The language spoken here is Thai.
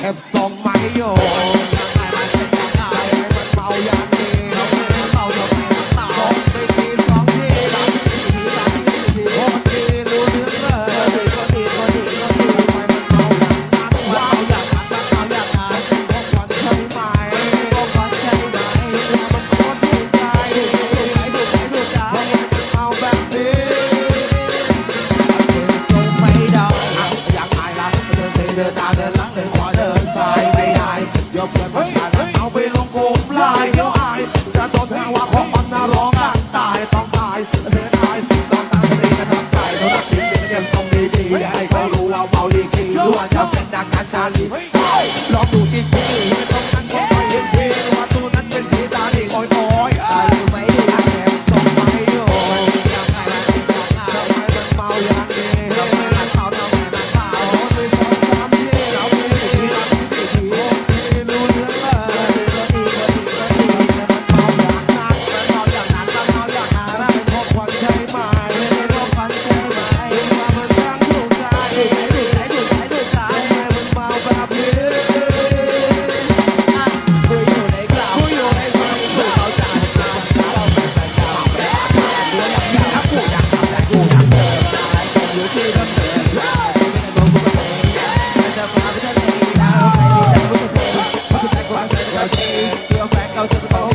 แอบส่องไม้อย เดินตามเดินหลังเดินขวาเดินซ้ายไม่ได้เดี๋ยวเพื่อนมันขาดเอาไปลงกลุ่มลายเดี๋ยวอายจะโดนแทงว่าของมันน่าร้องกันตายต้องตายเสียดายต้องตั้งสติกระทำใจเท่านั้นที่จะยังต้องดีดีให้เขารู้ว่าเมาดีกีรู้ว่าจะเป็นดังการชาลีลองดูอีกที I'll take the ball.